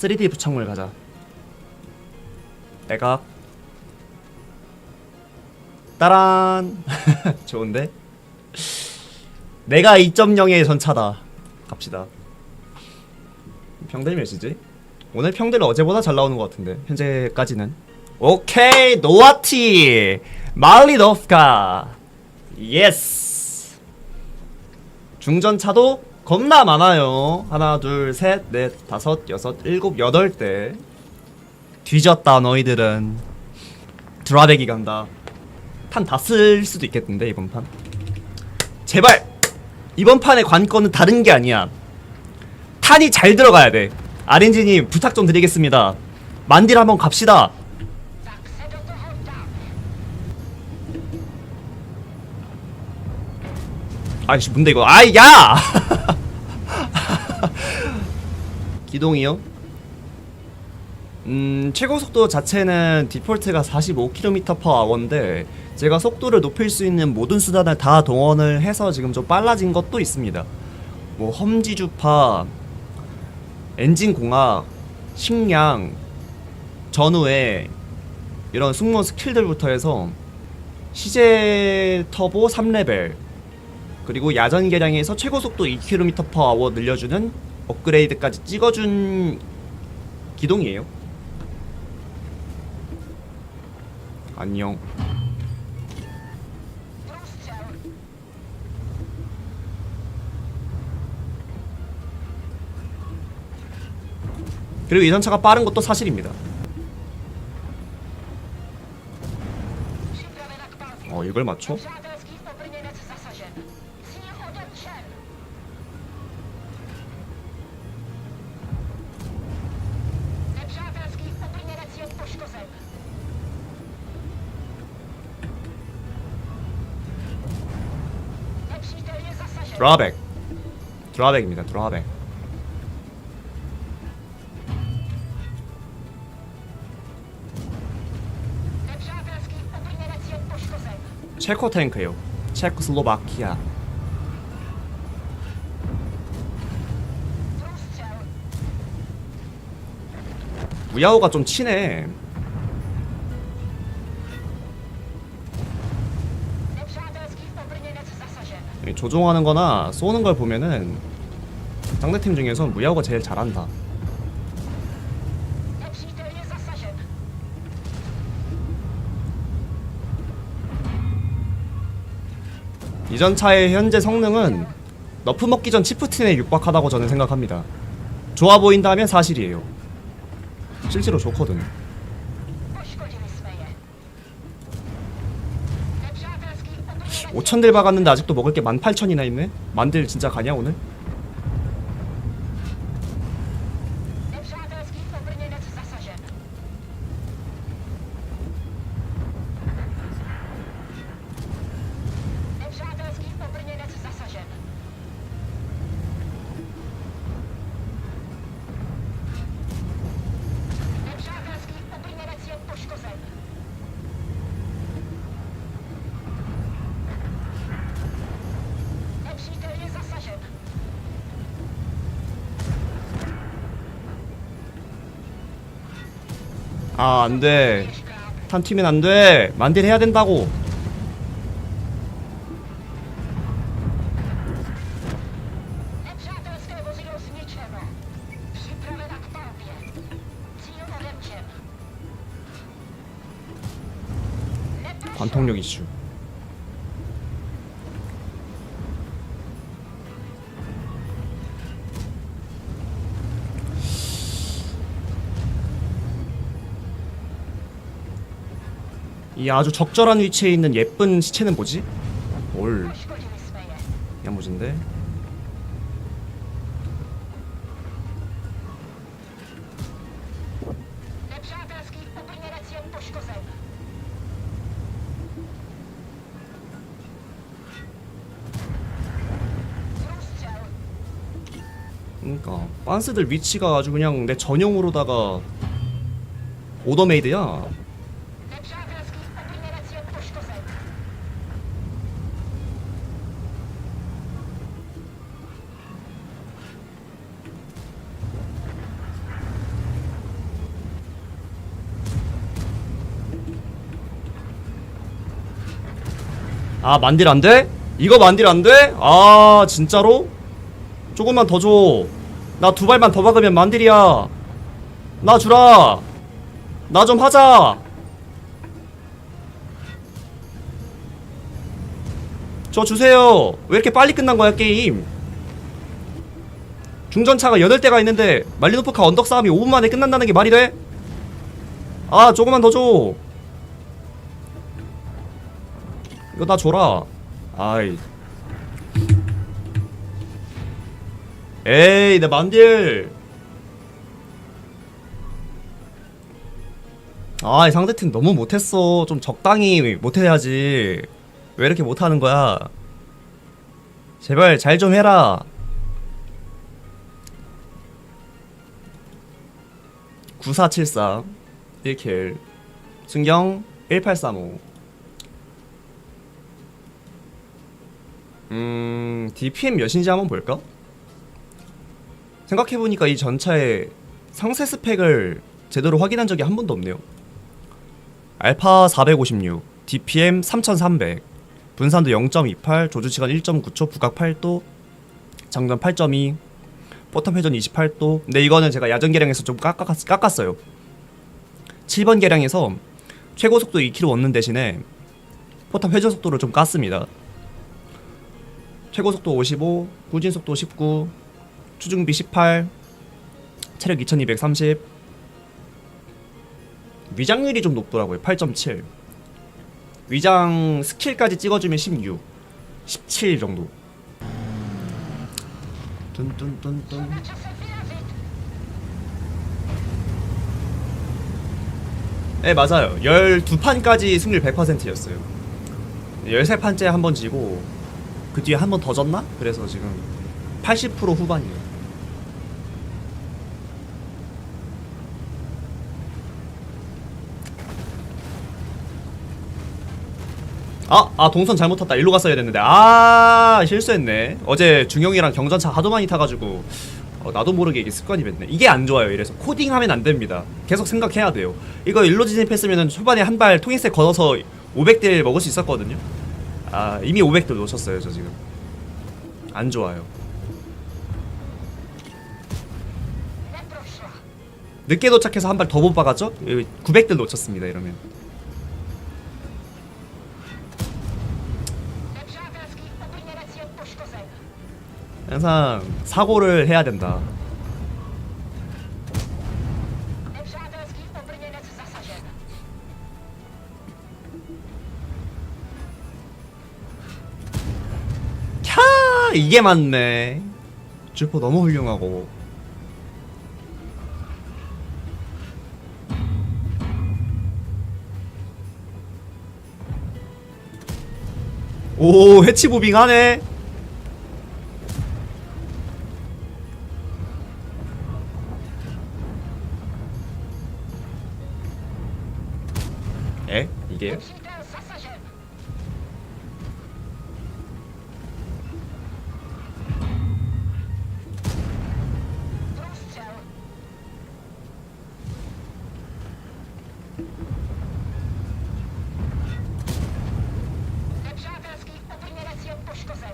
3D 부착물 가자. 내가. 따란. 좋은데? 내가 2.0의 전차다. 갑시다. 평들 몇이지? 오늘 평들 어제보다 잘 나오는 것 같은데 현재까지는. 오케이 노아티. 말리노프카. 예스 중전차도 겁나 많아요. 하나 둘셋넷 다섯 여섯 일곱 여덟 대. 뒤졌다 너희들은. 드라백이 간다. 탄 다 쓸 수도 있겠는데 이번 판. 제발! 이번 판의 관건은 다른 게 아니야. 탄이 잘 들어가야 돼. 아렌지님 부탁 좀 드리겠습니다. 만딜 한번 갑시다. 아이씨 뭔데 이거? 아이 야 기동이요? 음 최고 속도 자체는 디폴트가 45km/h인데 제가 속도를 높일 수 있는 모든 수단을 다 동원을 해서 지금 좀 빨라진 것도 있습니다. 뭐 험지 주파, 엔진 공학, 식량, 전후에 이런 승무원 스킬들부터 해서 시제 터보 3레벨 그리고 야전 계량에서 최고 속도 2km/h 늘려주는 업그레이드까지 찍어준 기동이에요. 안녕. 그리고 이 전차가 빠른 것도 사실입니다. 어 이걸 맞춰? 드라백. 드라백입니다. 드라백. 체코 탱크요. 체코슬로바키아. 우야호가 좀 치네. 조종하는 거나 쏘는 걸 보면은 상대팀 중에선 무야호가 제일 잘한다. 이전 차의 현재 성능은 너프 먹기 전 치프틴에 육박하다고 저는 생각합니다. 좋아 보인다면 사실이에요. 실제로 좋거든. 5천들 박았는데 아직도 먹을 게 18,000이나 있네? 만들 진짜 가냐 오늘? 아 안돼. 탄 튀면 안돼. 만딜 해야 된다고. 이 아주 적절한 위치에 있는 예쁜 시체는 뭐지? 올. 야무진데? 그러니까 빤스들 위치가 아주 그냥 내 전용으로다가 오더메이드야. 아 만딜 안 돼? 이거 만딜 안 돼? 아 진짜로? 조금만 더 줘. 나 두 발만 더 박으면 만딜이야. 나 주라. 나 좀 하자. 저 주세요. 왜 이렇게 빨리 끝난 거야 게임? 중전차가 8대가 있는데 말리노프카 언덕 싸움이 5분 만에 끝난다는 게 말이 돼? 아 조금만 더 줘. 이거 나 줘라. 아이. 에이, 내 만딜. 아, 이 상대팀 너무 못했어. 좀 적당히 못해야지. 왜 이렇게 못하는 거야? 제발 잘 좀 해라. (9474) 1킬 순경 (1835) 음 DPM 몇인지 한번 볼까? 생각해보니까 이 전차의 상세 스펙을 제대로 확인한 적이 한 번도 없네요. 알파 456 DPM 3300 분산도 0.28 조주시간 1.9초 부각 8도 장전 8.2 포탑 회전 28도. 근데 이거는 제가 야전 계량에서 좀 깎았, 깎았어요. 7번 계량에서 최고 속도 2km 얻는 대신에 포탑 회전 속도를 좀 깠습니다 최고 속도 55, 후진 속도 19, 추중비 18, 체력 2230. 위장률이 좀 높더라고요. 8.7. 위장 스킬까지 찍어주면 16, 17 정도. 뚠뚠뚠뚠. 네 맞아요. 12판까지 승률 100%였어요. 13판째 한 번 지고 그 뒤에 한 번 더 졌나? 그래서 지금 80% 후반이에요. 아, 아 동선 잘못 탔다. 일로 갔어야 됐는데. 아, 실수했네. 어제 중형이랑 경전차 하도 많이 타가지고 어, 나도 모르게 이게 습관이 됐네. 이게 안 좋아요. 이래서 코딩하면 안 됩니다. 계속 생각해야 돼요. 이거 일로 진입했으면 초반에 한 발 통일세 걷어서 500딜 먹을 수 있었거든요. 아 이미 500도 놓쳤어요 저 지금 안 좋아요 늦게 도착해서 한 발 더 못 박았죠? 900들 놓쳤습니다 이러면. 항상 사고를 해야 된다 캬 이게 맞네 주포 너무 훌륭하고 오 해치 무빙 하네 에? 이게요?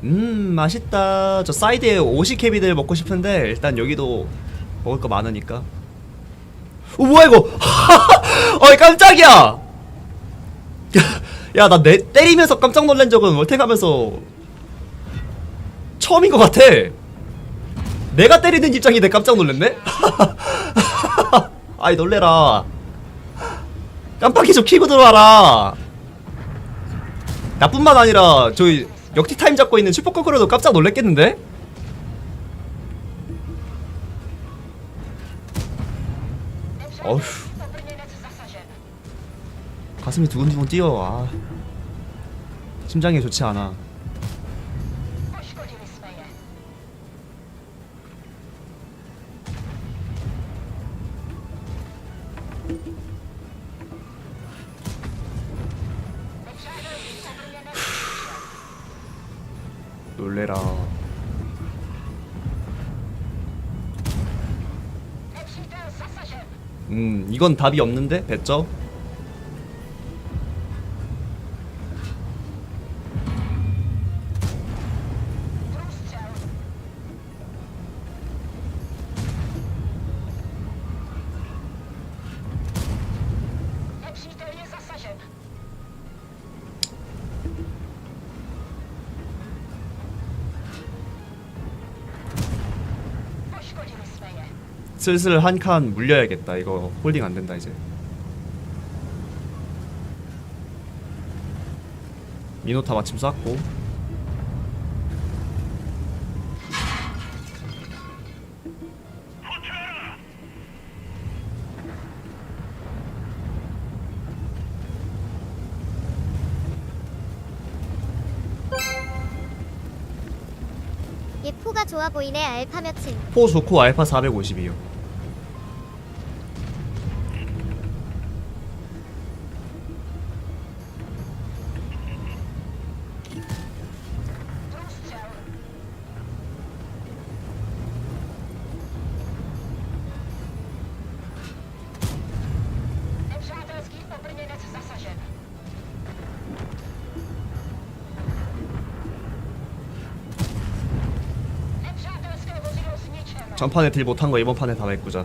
음 맛있다. 저 사이드에 오시캐비들 먹고 싶은데 일단 여기도 먹을 거 많으니까. 어 뭐야 이거? 어이 깜짝이야! 야나 때리면서 깜짝 놀란 적은 월탱하면서 처음인 것 같아. 내가 때리는 입장인데 깜짝 놀랐네? 아이 놀래라. 깜빡이 좀 켜고 들어와라. 나뿐만 아니라 저희 역티 타임 잡고 있는 슈퍼커커로도 깜짝 놀랐겠는데? 어휴. 가슴이 두근두근 뛰어. 아. 심장이 좋지 않아. 이건 답이 없는데? 뱉죠? 슬슬 한 칸 물려야겠다. 이거 홀딩 안 된다 이제. 미노타 마침 쐈고. 얘 포가 좋아 보이네 알파 몇층 포 좋고 알파 450이요 전판에 딜 못한 거 이번 판에 다 메꾸자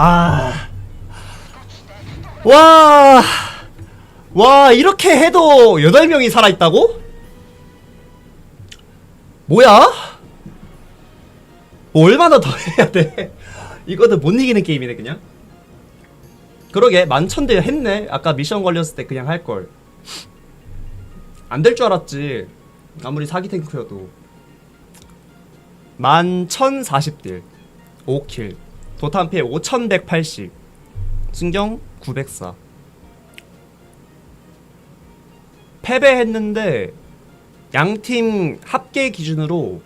아. 와, 와, 이렇게 해도 8명이 살아있다고? 뭐야? 뭐 얼마나 더 해야 돼? 이거는 못 이기는 게임이네, 그냥. 그러게, 만천대 했네. 아까 미션 걸렸을 때 그냥 할걸. 안 될 줄 알았지. 아무리 사기 탱크여도. 만천 40딜. 5킬. 도탄 피해 5180. 승경 904 패배했는데 양팀 합계 기준으로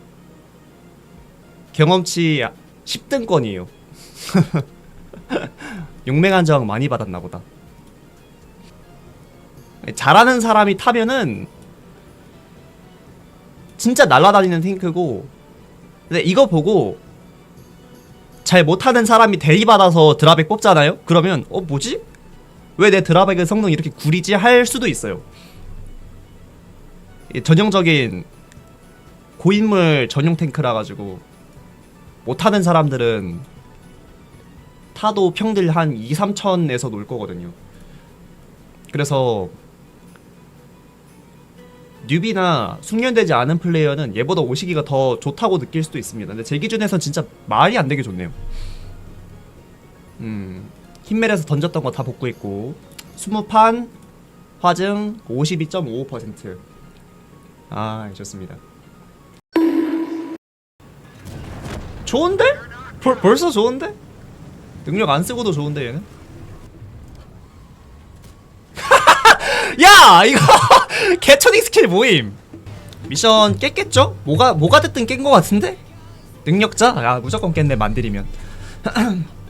경험치 10등권이에요 용맹한 저항 많이 받았나 보다 잘하는 사람이 타면은 진짜 날아다니는 탱크고 근데 이거 보고 잘 못하는 사람이 대리받아서 드라백 뽑잖아요? 그러면 어 뭐지? 왜 내 드라백의 성능이 이렇게 구리지? 할 수도 있어요 이 전형적인 고인물 전용 탱크라 가지고 못하는 사람들은 타도 평딜 한 2, 3천에서 놀 거거든요 그래서 뉴비나 숙련되지 않은 플레이어는 얘보다 오시기가 더 좋다고 느낄 수도 있습니다. 근데 제 기준에선 진짜 말이 안 되게 좋네요. 음, 흰멜에서 던졌던 거 다 복구했고 20판 화증 52.55%. 아, 좋습니다. 좋은데? 벌, 벌써 좋은데? 능력 안 쓰고도 좋은데 얘는? 야 이거 개처닝 스킬 모임 미션 깼겠죠? 뭐가 뭐가 됐든 깬거 같은데? 능력자? 야 무조건 깼네 만들이면